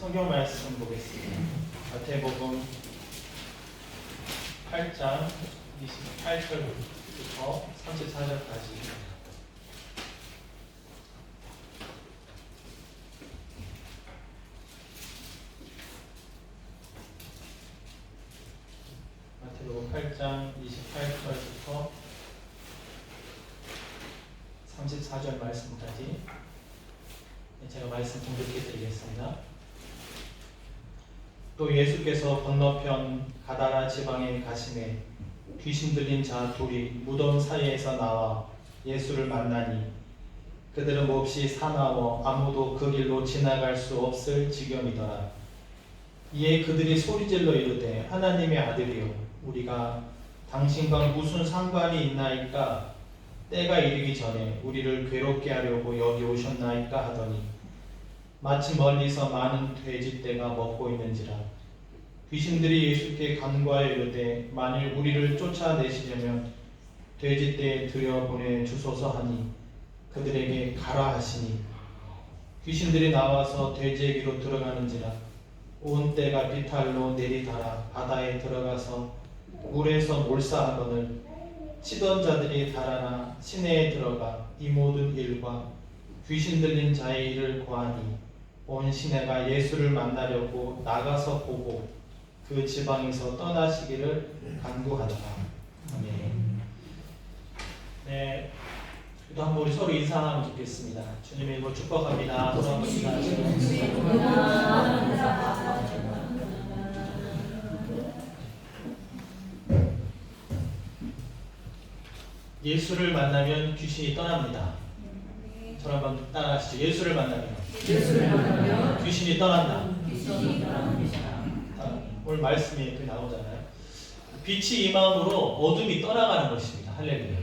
성경 말씀 보겠습니다. 마태복음 8장 28절부터 34절까지 마태복음 8장 28절부터 34절 말씀까지 제가 말씀 공독해 드리겠습니다. 또 예수께서 건너편 가다라 지방에 가심에 귀신 들린 자 둘이 무덤 사이에서 나와 예수를 만나니 그들은 몹시 사나워 아무도 그 길로 지나갈 수 없을 지경이더라. 이에 그들이 소리질러 이르되 하나님의 아들이여 우리가 당신과 무슨 상관이 있나이까 때가 이르기 전에 우리를 괴롭게 하려고 여기 오셨나이까 하더니 마치 멀리서 많은 돼지 떼가 먹고 있는지라 귀신들이 예수께 간과해 이르되 만일 우리를 쫓아내시려면 돼지 떼에 들여 보내 주소서 하니 그들에게 가라 하시니. 귀신들이 나와서 돼지에게로 들어가는지라. 온 떼가 비탈로 내리달아 바다에 들어가서 물에서 몰사하거늘 치던 자들이 달아나 시내에 들어가 이 모든 일과 귀신 들린 자의 일을 고하니 온 시내가 예수를 만나려고 나가서 보고 그 지방에서 떠나시기를 간구하더라. 아멘. 네, 또 한번 우리 서로 인사하면 좋겠습니다. 주님의 이름으로 축복합니다. 돌아갑니다. 예수를 만나면 귀신이 떠납니다. 저를 한번 따라하시죠. 예수를 만나면 예수를 만나면 귀신이 떠난다. 귀신이 떠납니다. 아, 오늘 말씀이 이렇게 나오잖아요. 빛이 임함으로 어둠이 떠나가는 것입니다. 할렐루야.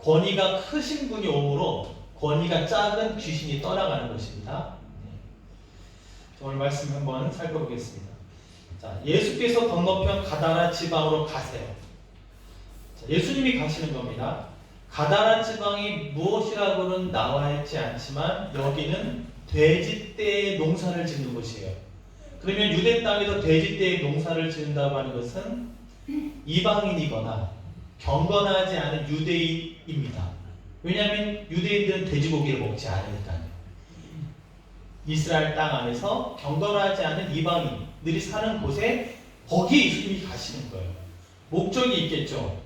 권위가 크신 분이 오므로 권위가 작은 귀신이 떠나가는 것입니다. 네. 자, 오늘 말씀 한번 살펴보겠습니다. 자, 예수께서 건너편 가다라 지방으로 가세요. 자, 예수님이 가시는 겁니다. 가다라 지방이 무엇이라고는 나와 있지 않지만 여기는 돼지떼의 농사를 짓는 곳이에요. 그러면 유대 땅에서 돼지떼의 농사를 짓는다고 하는 것은 이방인이거나 경건하지 않은 유대인입니다. 왜냐하면 유대인들은 돼지고기를 먹지 않으니까요. 이스라엘 땅 안에서 경건하지 않은 이방인들이 사는 곳에 거기에 예수님이 가시는 거예요. 목적이 있겠죠.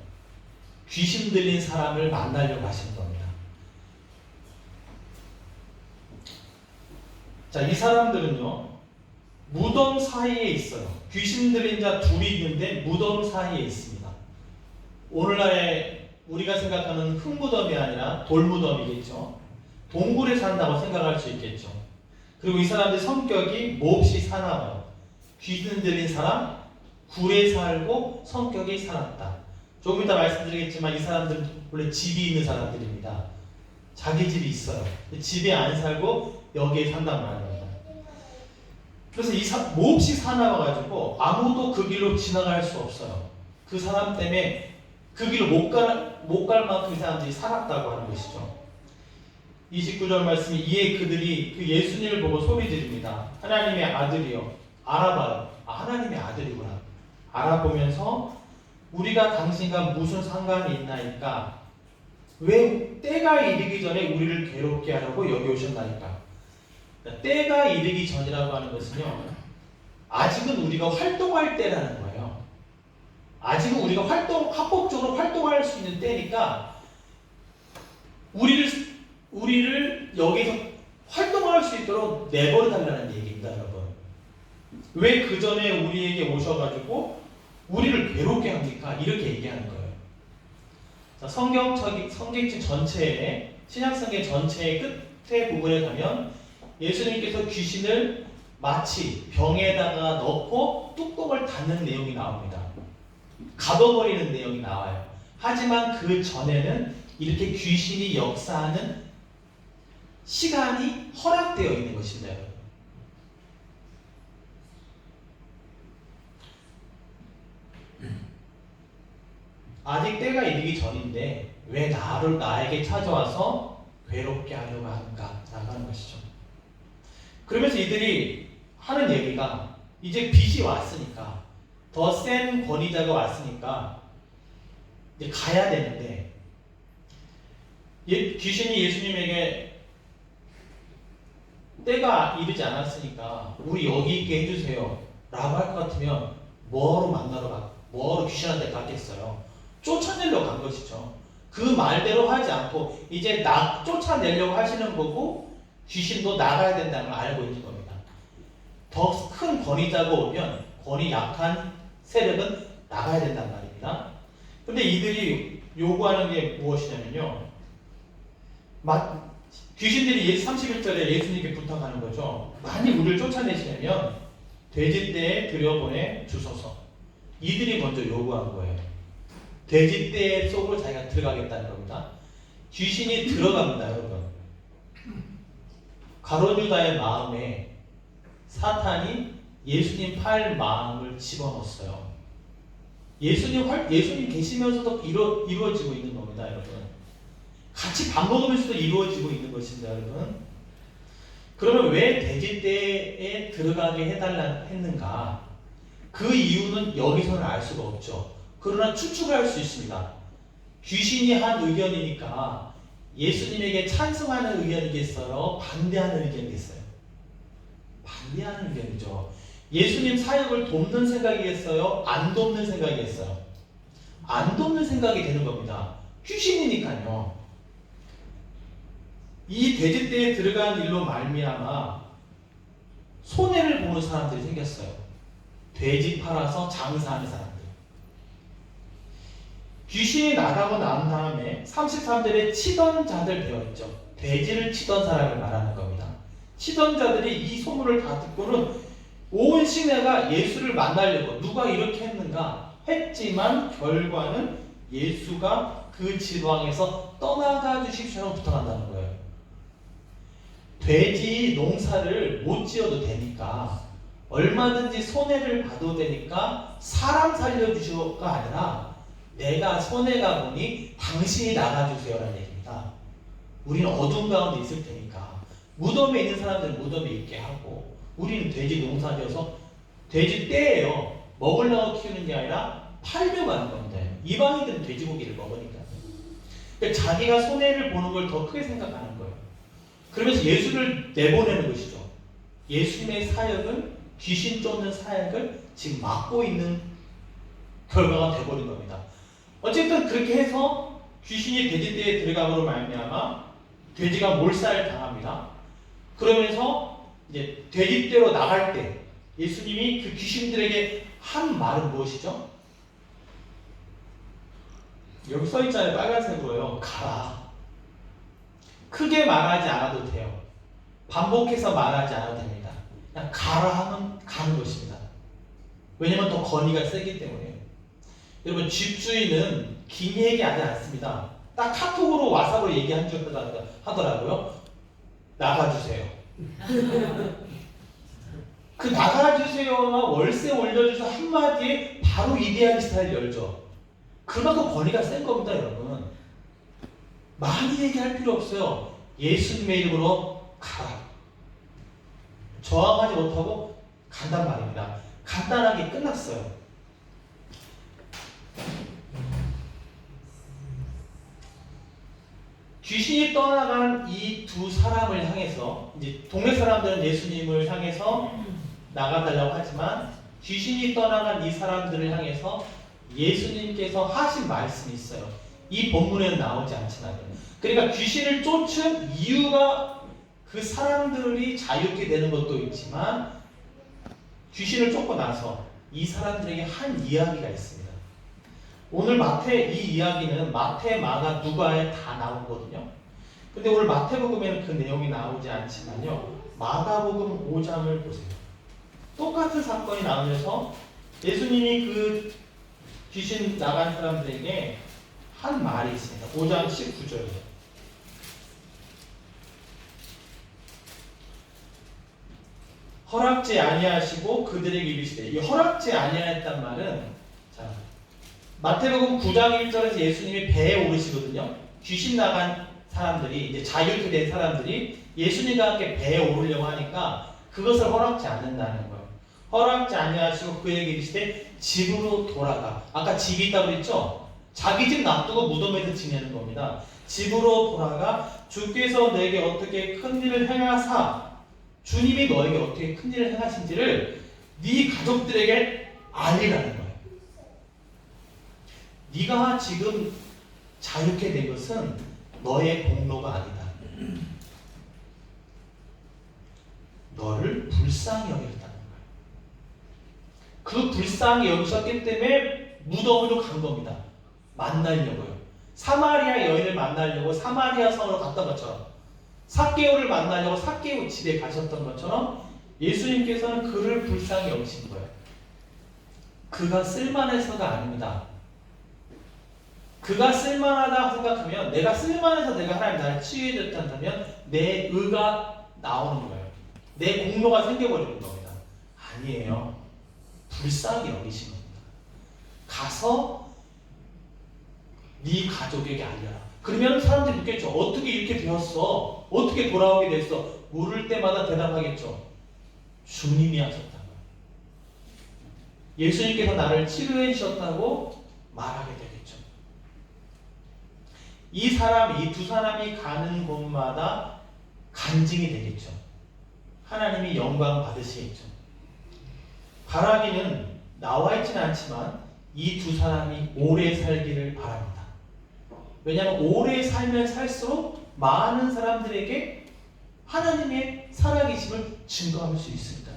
귀신 들린 사람을 만나려고 하시는 겁니다. 자, 이 사람들은요, 무덤 사이에 있어요. 귀신 들린 자 둘이 있는데 무덤 사이에 있습니다. 오늘날에 우리가 생각하는 흙무덤이 아니라 돌무덤이겠죠. 동굴에 산다고 생각할 수 있겠죠. 그리고 이 사람들 성격이 몹시 사나워요. 귀신 들린 사람, 굴에 살고 성격이 살았다. 조금 이따 말씀드리겠지만 이 사람들은 원래 집이 있는 사람들입니다. 자기 집이 있어요. 집에 안 살고 여기에 산단 말이에요. 그래서 이 사, 몹시 사나워가지고 아무도 그 길로 지나갈 수 없어요. 그 사람 때문에 그 길로 못 갈, 못 갈 만큼 이 사람들이 살았다고 하는 것이죠. 29절 말씀이 이에 그들이 그 예수님을 보고 소리 지릅니다. 하나님의 아들이요. 알아봐요. 아, 하나님의 아들이구나. 알아보면서 우리가 당신과 무슨 상관이 있나이까? 왜 때가 이르기 전에 우리를 괴롭게 하려고 여기 오셨나이까? 그러니까 때가 이르기 전이라고 하는 것은요. 아직은 우리가 활동할 때라는 거예요. 아직은 우리가 활동 합법적으로 활동할 수 있는 때니까 우리를 우리를 여기서 활동할 수 있도록 내버려 달라는 얘기입니다, 여러분. 왜 그 전에 우리에게 오셔가지고 우리를 괴롭게 합니까? 이렇게 얘기하는 거예요. 자, 성경 성경책 전체에 신약성경 전체의 끝에 부분에 가면 예수님께서 귀신을 마치 병에다가 넣고 뚜껑을 닫는 내용이 나옵니다. 가둬버리는 내용이 나와요. 하지만 그 전에는 이렇게 귀신이 역사하는 시간이 허락되어 있는 것입니다. 아직 때가 이르기 전인데 왜 나를 나에게 찾아와서 괴롭게 하려고 하는가? 라고 하는 것이죠. 그러면서 이들이 하는 얘기가 이제 빛이 왔으니까 더 센 권위자가 왔으니까 이제 가야 되는데 예, 귀신이 예수님에게 때가 이르지 않았으니까 우리 여기 있게 해주세요 라고 할 것 같으면 뭐하러 만나러 가 뭐하러 귀신한테 갔겠어요? 쫓아내려고 간 것이죠. 그 말대로 하지 않고 이제 나 쫓아내려고 하시는 거고 귀신도 나가야 된다는 걸 알고 있는 겁니다 더 큰 권위자가 오면 권위 약한 세력은 나가야 된단 말입니다 근데 이들이 요구하는 게 무엇이냐면요 마, 귀신들이 예 31절에 예수님께 부탁하는 거죠. 만일 우리를 쫓아내시려면 돼지떼에 들여보내 주소서. 이들이 먼저 요구한 거예요. 돼지떼 속으로 자기가 들어가겠다는 겁니다. 귀신이 들어갑니다, 여러분. 가론유다의 마음에 사탄이 예수님 팔 마음을 집어넣었어요. 예수님 활, 예수님 계시면서도 이루, 이루어지고 있는 겁니다, 여러분. 같이 밥 먹으면서도 이루어지고 있는 것입니다, 여러분. 그러면 왜 돼지떼에 들어가게 해달라 했는가? 그 이유는 여기서는 알 수가 없죠. 그러나 추측을 할수 있습니다. 귀신이 한 의견이니까 예수님에게 찬성하는 의견이겠어요? 반대하는 의견이겠어요? 반대하는 의견이죠. 예수님 사역을 돕는 생각이겠어요? 안 돕는 생각이겠어요? 안 돕는 생각이 되는 겁니다. 귀신이니까요. 이 돼지떼에 들어간 일로 말미암아 손해를 보는 사람들이 생겼어요. 돼지 팔아서 장사하는 사람들. 귀신이 나가고 난 다음에 33절에 치던 자들 되어 있죠. 돼지를 치던 사람을 말하는 겁니다. 치던 자들이 이 소문을 다 듣고는 온 시내가 예수를 만나려고 누가 이렇게 했는가 했지만 결과는 예수가 그 지방에서 떠나가 주십시오 부탁한다는 거예요. 돼지 농사를 못 지어도 되니까 얼마든지 손해를 봐도 되니까 사람 살려주시오가 아니라 내가 손해가 보니 당신이 나가주세요라는 얘기입니다. 우리는 어둠 가운데 있을 테니까 무덤에 있는 사람들은 무덤에 있게 하고 우리는 돼지 농사 지어서 돼지 떼예요. 먹으려고 키우는 게 아니라 팔려고 하는 겁니다. 이방인들은 돼지고기를 먹으니까. 그러니까 자기가 손해를 보는 걸 더 크게 생각하는 거예요. 그러면서 예수를 내보내는 것이죠. 예수님의 사역은 귀신 쫓는 사역을 지금 막고 있는 결과가 돼버린 겁니다. 어쨌든 그렇게 해서 귀신이 돼지떼에 들어감으로 말미암아 돼지가 몰살을 당합니다. 그러면서 이제 돼지떼로 나갈 때 예수님이 그 귀신들에게 한 말은 무엇이죠? 여기 써 있잖아요. 빨간색으로요. 가라. 크게 말하지 않아도 돼요. 반복해서 말하지 않아도 됩니다. 그냥 가라 하면 가는 것입니다. 왜냐면 더 건의가 세기 때문에. 여러분 집주인은 긴 얘기하지 않습니다. 딱 카톡으로 와사로 얘기한 줄 하더라고요. 나가주세요. 그 나가주세요나 월세 올려주세요 한마디에 바로 이데아리 스타일 열죠. 그만큼 권위가 센 겁니다, 여러분. 많이 얘기할 필요 없어요. 예수님의 이름으로 가라. 저항하지 못하고 간단 말입니다. 간단하게 끝났어요. 귀신이 떠나간 이 두 사람을 향해서 이제 동네 사람들은 예수님을 향해서 나가달라고 하지만 귀신이 떠나간 이 사람들을 향해서 예수님께서 하신 말씀이 있어요. 이 본문에는 나오지 않지만요. 그러니까 귀신을 쫓은 이유가 그 사람들이 자유롭게 되는 것도 있지만 귀신을 쫓고 나서 이 사람들에게 한 이야기가 있습니다. 오늘 마태 이 이야기는 마태, 마가, 누가에 다 나오거든요. 근데 오늘 마태복음에는 그 내용이 나오지 않지만요. 마가복음 5장을 보세요. 똑같은 사건이 나오면서 예수님이 그 귀신 나간 사람들에게 한 말이 있습니다. 5장 19절이에요. 허락지 아니하시고 그들에게 이르시되 이 허락지 아니하였단 말은 자 마태복음 9장 1절에서 예수님이 배에 오르시거든요. 귀신 나간 사람들이 이제 자유케 된 사람들이 예수님과 함께 배에 오르려고 하니까 그것을 허락지 않는다는 거예요. 허락지 아니하시고 그에게 이르시되 집으로 돌아가. 아까 집이 있다고 그랬죠? 자기 집 놔두고 무덤에서 지내는 겁니다. 집으로 돌아가 주께서 내게 어떻게 큰 일을 행하사 주님이 너에게 어떻게 큰 일을 행하신지를 네 가족들에게 알리라는. 네가 지금 자유케 된 것은 너의 공로가 아니다. 너를 불쌍히 여겼다는 거예요. 그 불쌍히 여기셨기 때문에 무덤으로 간 겁니다. 만나려고요. 사마리아 여인을 만나려고 사마리아 성으로 갔던 것처럼 사개오를 만나려고 사개오 집에 가셨던 것처럼 예수님께서는 그를 불쌍히 여기신 거예요. 그가 쓸만해서가 아닙니다. 그가 쓸만하다 생각하면 내가 쓸만해서 내가 하나님 나를 치유해 줬다면 내 의가 나오는 거예요. 내 공로가 생겨버리는 겁니다. 아니에요. 불쌍히 여기신 겁니다. 가서 네 가족에게 알려라. 그러면 사람들이 묻겠죠. 어떻게 이렇게 되었어? 어떻게 돌아오게 됐어? 물을 때마다 대답하겠죠. 주님이 하셨다. 예수님께서 나를 치료해 주셨다고 말하게 되겠죠. 이 사람, 이 두 사람이 가는 곳마다 간증이 되겠죠. 하나님이 영광 받으시겠죠. 바라기는 나와 있지는 않지만 이 두 사람이 오래 살기를 바랍니다. 왜냐하면 오래 살면 살수록 많은 사람들에게 하나님의 살아계심을 증거할 수 있습니다.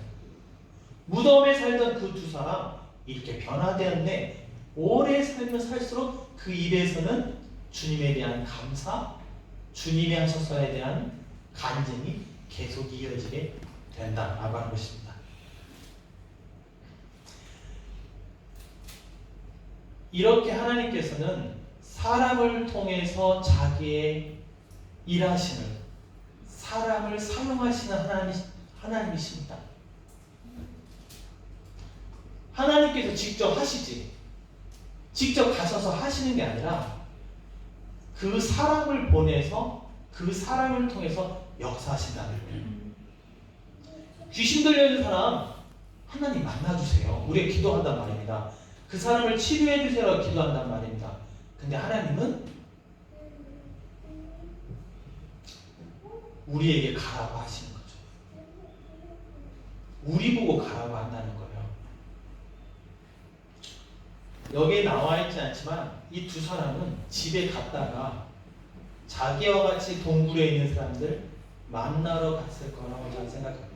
무덤에 살던 그 두 사람 이렇게 변화되었네. 오래 살면 살수록 그 입에서는 주님에 대한 감사, 주님이 하셨어에 대한 간증이 계속 이어지게 된다라고 하는 것입니다. 이렇게 하나님께서는 사람을 통해서 자기의 일하심을 사람을 사용하시는 하나님, 하나님이십니다. 하나님께서 직접 하시지. 직접 가셔서 하시는 게 아니라 그 사람을 보내서 그 사람을 통해서 역사하신다는 거예요. 귀신 들려있는 사람 하나님 만나주세요. 우리가 기도한단 말입니다. 그 사람을 치료해 주세요. 기도한단 말입니다. 근데 하나님은 우리에게 가라고 하시는 거죠. 우리 보고 가라고 한다는 거예요. 여기에 나와 있지 않지만 이 두 사람은 집에 갔다가 자기와 같이 동굴에 있는 사람들 만나러 갔을 거라고 저는 생각합니다.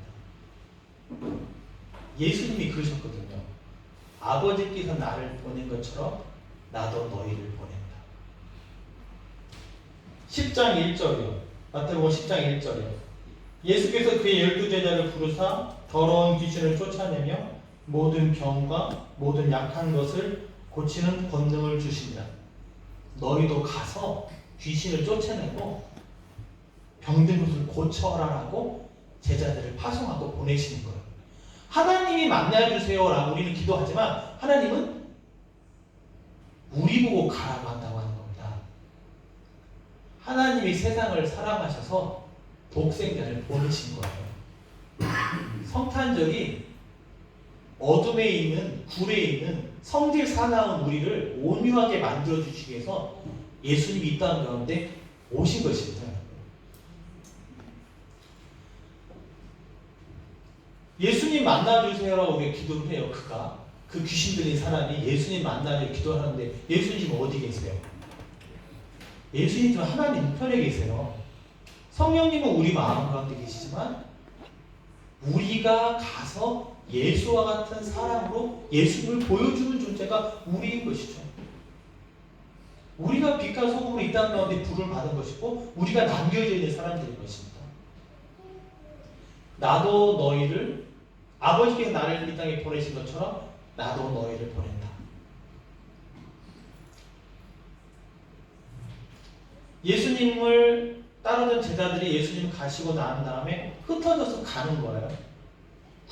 예수님이 그러셨거든요. 아버지께서 나를 보낸 것처럼 나도 너희를 보낸다. 10장 1절이요. 마태복음 10장 1절이요. 예수께서 그의 열두 제자를 부르사 더러운 귀신을 쫓아내며 모든 병과 모든 약한 것을 고치는 권능을 주십니다. 너희도 가서 귀신을 쫓아내고 병든 것을 고쳐라라고 제자들을 파송하고 보내시는 거예요. 하나님이 만나주세요라고 우리는 기도하지만 하나님은 우리 보고 가라고 한다고 하는 겁니다. 하나님이 세상을 사랑하셔서 독생자를 보내신 거예요. 성탄절이 어둠에 있는 굴에 있는 성질 사나운 우리를 온유하게 만들어 주시기 위해서 예수님이 이 땅 가운데 오신 것입니다. 예수님 만나주세요라고 우리가 기도를 해요. 그가 그 귀신 들린 사람이 예수님 만나려 기도하는데 예수님 어디 계세요? 예수님 은 하나님 우편에 계세요. 성령님은 우리 마음 가운데 계시지만 우리가 가서 예수와 같은 사람으로 예수님을 보여주는 존재가 우리인 것이죠. 우리가 빛과 소금으로 이 땅 가운데 불을 받은 것이고 우리가 남겨져 있는 사람들인 것입니다. 나도 너희를 아버지께서 나를 이 땅에 보내신 것처럼 나도 너희를 보낸다. 예수님을 따르던 제자들이 예수님 가시고 난 다음에 흩어져서 가는 거예요.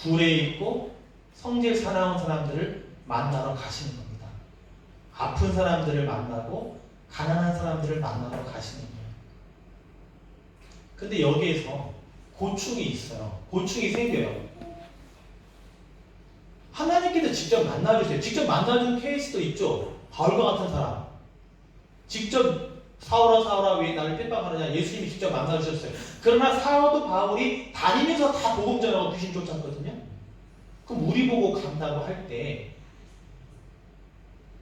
굴에 있고 성질 사나운 사람들을 만나러 가시는 겁니다. 아픈 사람들을 만나고 가난한 사람들을 만나러 가시는 거예요. 근데 여기에서 고충이 있어요. 고충이 생겨요. 하나님께서 직접 만나주세요. 직접 만나준 케이스도 있죠. 바울과 같은 사람. 직접 사울아 사울아 왜 나를 핍박하느냐 예수님이 직접 만나주셨어요. 그러나 사울도 바울이 다니면서 다 복음 전하고 귀신 쫓았거든요. 그럼 우리 보고 간다고 할 때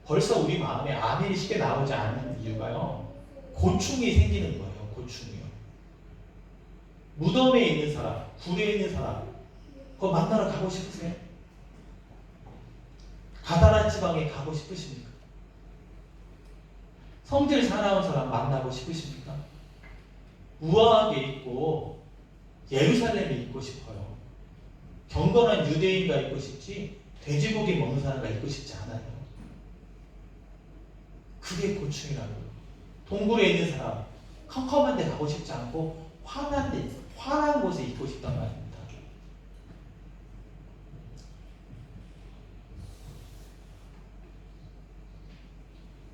벌써 우리 마음에 아멘이 쉽게 나오지 않는 이유가요. 고충이 생기는 거예요. 고충이요. 무덤에 있는 사람, 굴에 있는 사람, 그거 만나러 가고 싶으세요? 가다라 지방에 가고 싶으십니까? 성질 사나운 사람 만나고 싶으십니까? 우아하게 있고 예루살렘에 있고 싶어요. 경건한 유대인가 있고 싶지 돼지고기 먹는 사람가 있고 싶지 않아요. 그게 고충이라고요. 동굴에 있는 사람 컴컴한 데 가고 싶지 않고 환한 데, 환한 곳에 있고 싶단 말입니다.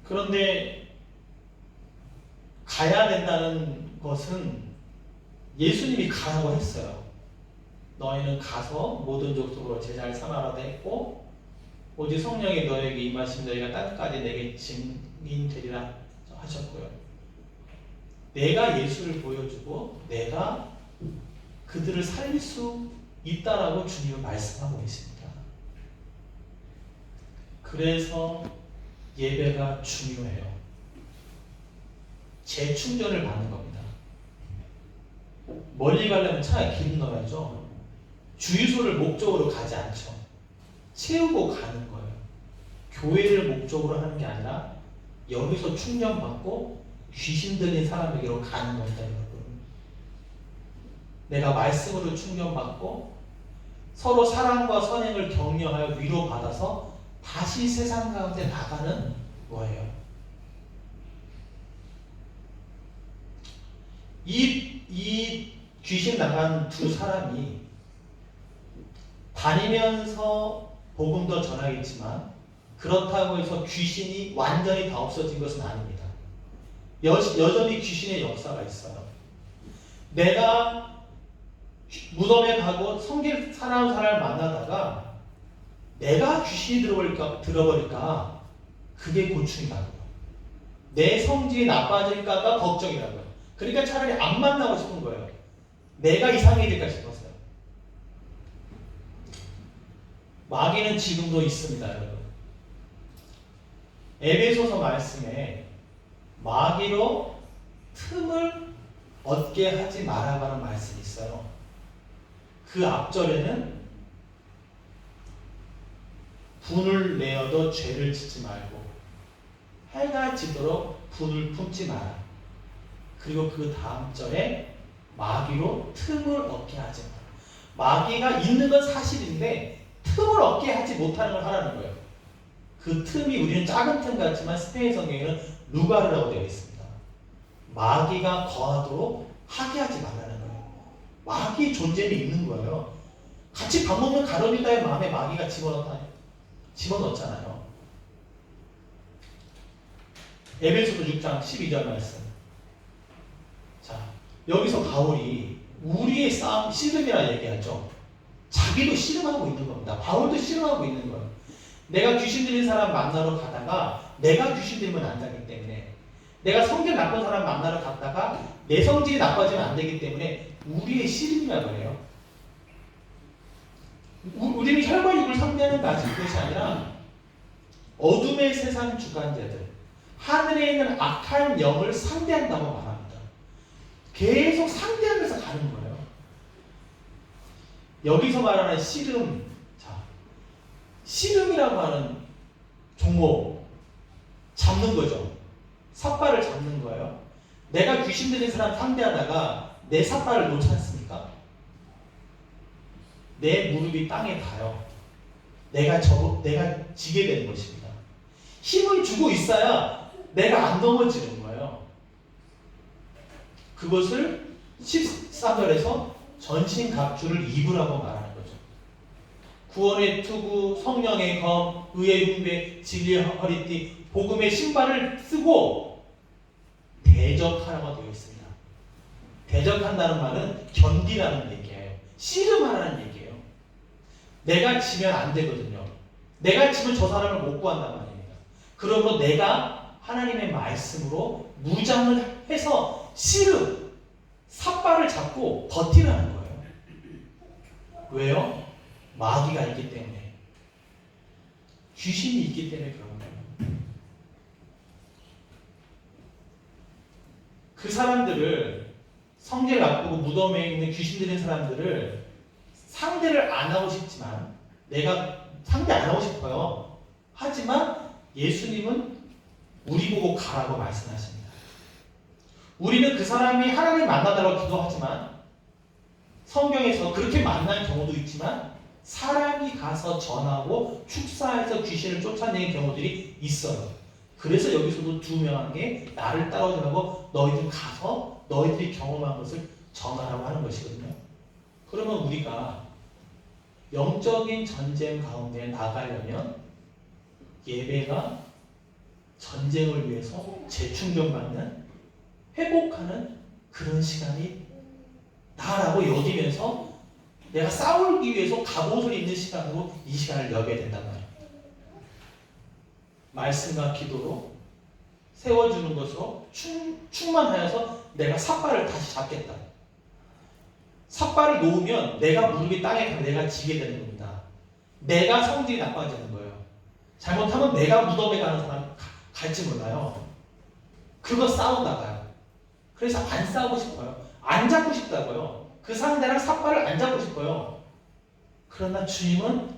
그런데 가야 된다는 것은 예수님이 가라고 했어요. 너희는 가서 모든 족속으로 제자를 삼아라도 했고 오직 성령이 너에게 임하신 너희가 땅까지 내게 증인 되리라 하셨고요. 내가 예수를 보여주고 내가 그들을 살릴 수 있다라고 주님은 말씀하고 계십니다. 그래서 예배가 중요해요. 재충전을 받는 겁니다. 멀리 가려면 차에 기름 넣어야죠. 주유소를 목적으로 가지 않죠. 채우고 가는 거예요. 교회를 목적으로 하는 게 아니라 여기서 충전받고 귀신 들린 사람에게로 가는 겁니다, 여러분. 내가 말씀으로 충전받고 서로 사랑과 선행을 격려하여 위로받아서 다시 세상 가운데 나가는 거예요. 이, 이 귀신 나간 두 사람이 다니면서 복음도 전하겠지만 그렇다고 해서 귀신이 완전히 다 없어진 것은 아닙니다. 여, 여전히 귀신의 역사가 있어요. 내가 무덤에 가고 성질 사나운 사람을 만나다가 내가 귀신이 들어버릴까, 들어버릴까 그게 고충이라고요. 내 성질이 나빠질까가 걱정이라고요. 그러니까 차라리 안 만나고 싶은 거예요. 내가 이상해질까 싶었어요. 마귀는 지금도 있습니다, 여러분. 에베소서 말씀에 마귀로 틈을 얻게 하지 말아가는 말씀이 있어요. 그 앞절에는 분을 내어도 죄를 짓지 말고 해가 지도록 분을 품지 마라. 그리고 그 다음 절에 마귀로 틈을 얻게 하지 마라. 마귀가 있는 건 사실인데 틈을 얻게 하지 못하는 걸 하라는 거예요. 그 틈이 우리는 작은 틈 같지만 스페인 성경에는 루가르라고 되어 있습니다. 마귀가 거하도록 하게 하지 말라는 거예요. 마귀 존재는 있는 거예요. 같이 밥 먹는 가론유다의 마음에 마귀가 집어넣다 집어넣잖아요. 에베소서 6장 12절 말씀. 자, 여기서 바울이 우리의 싸움 씨름이라 얘기하죠. 자기도 씨름하고 있는 겁니다. 바울도 씨름하고 있는 거예요. 내가 귀신 들린 사람 만나러 가다가 내가 귀신 들면 안 되기 때문에 내가 성질 나쁜 사람 만나러 갔다가 내 성질이 나빠지면 안 되기 때문에 우리의 씨름이라고 해요. 우- 우리는 혈과 육을 상대하는 것이 그것이 아니라 어둠의 세상 주관자들 하늘에 있는 악한 영을 상대한다고 말합니다. 계속 상대하면서 가는 거예요. 여기서 말하는 씨름, 자, 씨름이라고 하는 종목 잡는 거죠. 삿발을 잡는 거예요. 내가 귀신 들린 사람 상대하다가 내 삿발을 놓지 않습니까? 내 무릎이 땅에 닿아요. 내가 저 내가 지게 되는 것입니다. 힘을 주고 있어야 내가 안 넘어지는 거예요. 그것을 13절에서 전신 갑주를 입으라고 말하는 거죠. 구원의 투구, 성령의 검, 의의 분배, 진리의 허리띠, 복음의 신발을 쓰고 대적하라고 되어 있습니다. 대적한다는 말은 견디라는 얘기예요. 씨름하라는 얘기예요. 내가 지면 안 되거든요. 내가 지면 저 사람을 못 구한단 말입니다. 그러므로 내가 하나님의 말씀으로 무장을 해서 씨름, 삿발을 잡고 버티라는 거예요. 왜요? 마귀가 있기 때문에. 귀신이 있기 때문에 그런 거예요. 그 사람들을 성질 나쁘고 무덤에 있는 귀신 들린 사람들을 상대를 안 하고 싶지만 내가 상대 안 하고 싶어요. 하지만 예수님은 우리 보고 가라고 말씀하십니다. 우리는 그 사람이 하나님 만나달라고 기도하지만 성경에서 그렇게 만난 경우도 있지만 사람이 가서 전하고 축사해서 귀신을 쫓아내는 경우들이 있어요. 그래서 여기서도 두 명에게 나를 따라오라고 너희들 가서 너희들이 경험한 것을 전하라고 하는 것이거든요. 그러면 우리가 영적인 전쟁 가운데 나가려면 예배가 전쟁을 위해서 재충전받는 회복하는 그런 시간이 나라고 여기면서 내가 싸우기 위해서 갑옷을 입는 시간으로 이 시간을 여겨야 된단 말이에요. 말씀과 기도로 세워주는 것으로 충, 충만하여서 내가 삿발을 다시 잡겠다. 삿발을 놓으면 내가 무릎이 땅에 가면 내가 지게 되는 겁니다. 내가 성질이 나빠지는 거예요. 잘못하면 내가 무덤에 가는 사람 가- 갈지 몰라요. 그거 싸우다가요. 그래서 안 싸우고 싶어요. 안 잡고 싶다고요. 그 상대랑 삿발을 안 잡고 싶어요. 그러나 주님은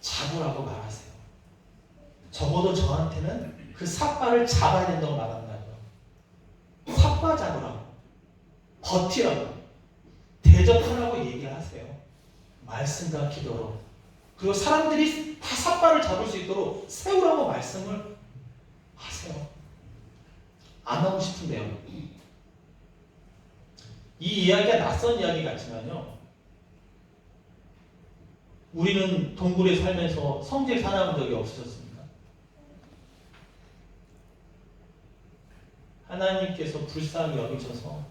잡으라고 말하세요. 적어도 저한테는 그 삿발을 잡아야 된다고 말한다고요. 삿발 잡으라고. 버티라고. 대적하라고 얘기를 하세요. 말씀과 기도로. 그리고 사람들이 다 삿발을 잡을 수 있도록 세우라고 말씀을 하세요. 안 하고 싶은데요. 이 이야기가 낯선 이야기 같지만요. 우리는 동굴에 살면서 성질 살아본 적이 없으셨습니까? 하나님께서 불쌍히 여기셔서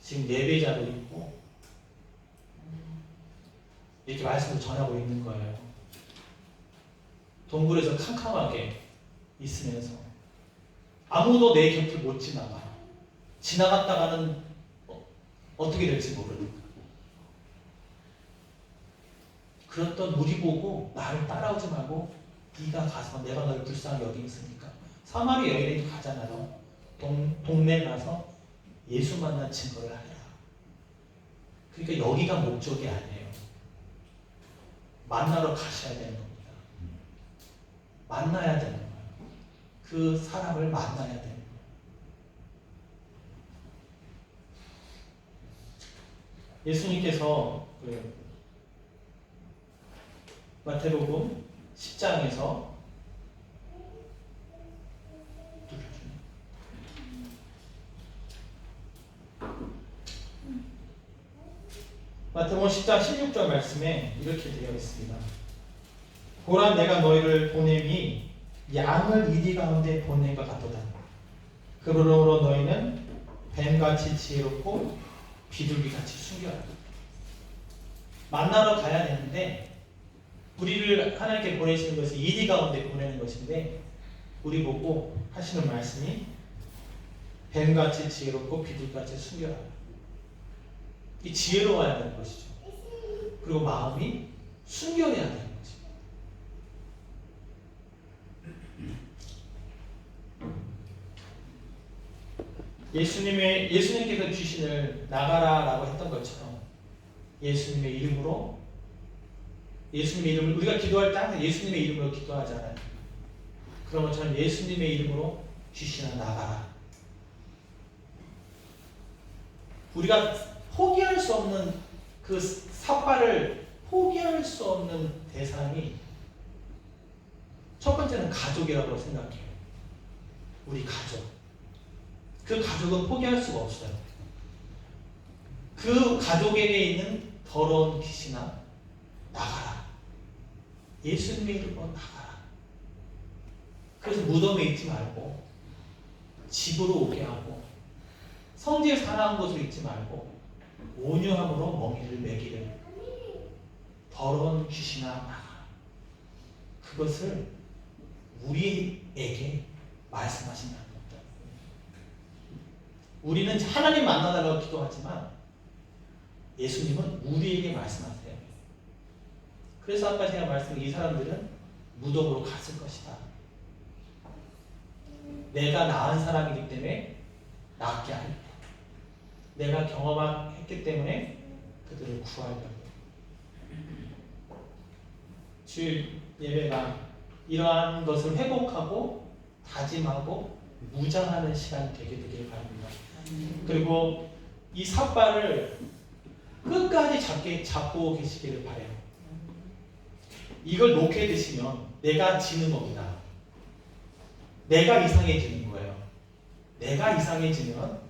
지금 예배자로 있고 이렇게 말씀을 전하고 있는 거예요. 동굴에서 캄캄하게 있으면서 아무도 내 곁을 못 지나가. 지나갔다가는 어, 어떻게 될지 모르니까. 그랬던 우리 보고 나를 따라오지 말고 네가 가서 내가 너를 불쌍히 여기겠습니까? 사마리 여인이 가잖아요. 동, 동네 가서 예수 만난 증거를 하라. 그러니까 여기가 목적이 아니에요. 만나러 가셔야 되는 겁니다. 만나야 되는. 그 사람을 만나야 거예요. 예수님께서 그 마태복음 10장에서 마태복음 10장 16절 말씀에 이렇게 되어 있습니다. 보라 내가 너희를 보냄이 양을 이리 가운데 보낸 것 같도다. 그러므로 너희는 뱀같이 지혜롭고 비둘기같이 숨겨라. 만나러 가야 되는데 우리를 하나님께 보내시는 것이 이리 가운데 보내는 것인데 우리 보고 하시는 말씀이 뱀같이 지혜롭고 비둘기같이 숨겨라. 이 지혜로워야 되는 것이죠. 그리고 마음이 순결해야 되는 거죠. 예수님의 예수님께서 귀신을 나가라라고 했던 것처럼 예수님의 이름으로 예수님의 이름을 우리가 기도할 때 항상 예수님의 이름으로 기도하잖아요. 그런 것처럼 예수님의 이름으로 귀신아 나가라. 우리가 포기할 수 없는 그 삿발을 포기할 수 없는 대상이 첫 번째는 가족이라고 생각해요. 우리 가족. 그 가족은 포기할 수가 없어요. 그 가족에게 있는 더러운 귀신아 나가라. 예수님의 이름으로 나가라. 그래서 무덤에 있지 말고 집으로 오게 하고 성지에 사랑한 것을 잊지 말고 온유함으로 멍이를 매기를 더러운 귀신아 나가 그것을 우리에게 말씀하신다는 겁니다. 우리는 하나님 만나달라고 기도하지만 예수님은 우리에게 말씀하세요. 그래서 아까 제가 말씀드린 이 사람들은 무덤으로 갔을 것이다. 내가 나은 사람이기 때문에 낫게 하리라. 내가 경험했기 때문에 그들을 구하려고. 주일 예배가 이러한 것을 회복하고 다짐하고 무장하는 시간 되게 되길 바랍니다. 그리고 이 삿발을 끝까지 잡게 잡고 계시기를 바래요. 이걸 놓게 되시면 내가 지는 겁니다. 내가 이상해지는 거예요. 내가 이상해지면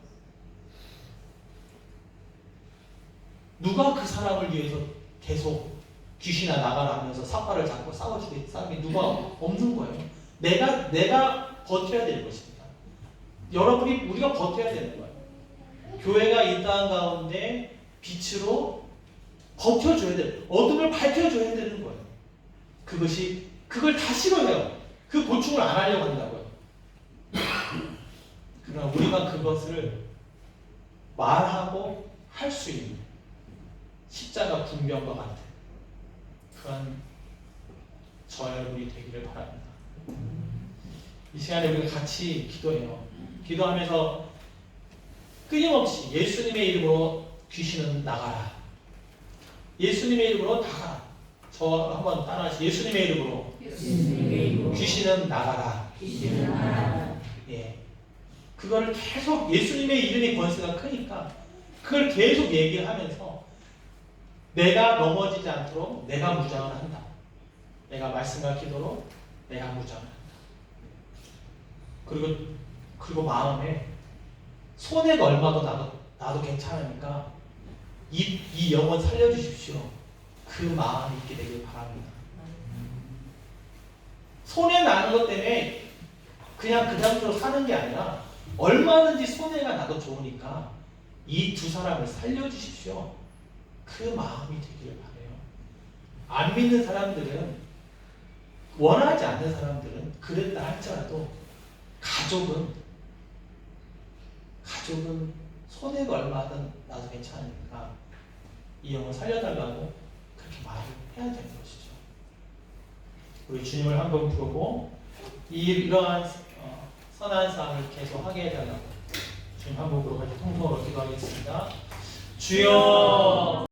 누가 그 사람을 위해서 계속 귀신아 나가라 하면서 삿발을 잡고 싸워주게 사람이 누가 없는 거예요. 내가 내가 버텨야 될 것입니다. 여러분이 우리가 버텨야 되는 거예요. 교회가 이 땅 가운데 빛으로 버텨줘야 돼. 어둠을 밝혀줘야 되는 거예요. 그것이 그걸 다 싫어해요. 그 고충을 안 하려고 한다고요. 그러나 우리가 그것을 말하고 할 수 있는 십자가 분명과 같은 그런 저 여러분이 되기를 바랍니다. 이 시간에 우리가 같이 기도해요. 기도하면서 끊임없이 예수님의 이름으로 귀신은 나가라. 예수님의 이름으로 나가라. 저 한번 따라하시. 예수님의 이름으로 예수님의 이름으로 귀신은 나가라. 귀신을 하라. 예. 그거를 계속 예수님의 이름의 권세가 크니까 그걸 계속 얘기를 하면서 내가 넘어지지 않도록 내가 무장을 한다. 내가 말씀과 기도로 내가 무장을 한다. 그리고 그리고 마음에 손해가 얼마도 나도 나도 괜찮으니까 이, 이 영혼 살려주십시오. 그 마음이 있게 되길 바랍니다. 손해 나는 것 때문에 그냥 그 장소로 사는 게 아니라 얼마든지 손해가 나도 좋으니까 이 두 사람을 살려주십시오. 그 마음이 되기를 바래요. 안 믿는 사람들은 원하지 않는 사람들은 그랬다 할지라도 가족은 가족은 손해가 얼마든 나도 괜찮으니까 이 영혼 살려달라고 그렇게 말을 해야 되는 것이죠. 우리 주님을 한번 부르고 이 이러한 어, 선한 삶을 계속 하게 해달라고 주님 한번 부르고 통성으로 기도하겠습니다. 주여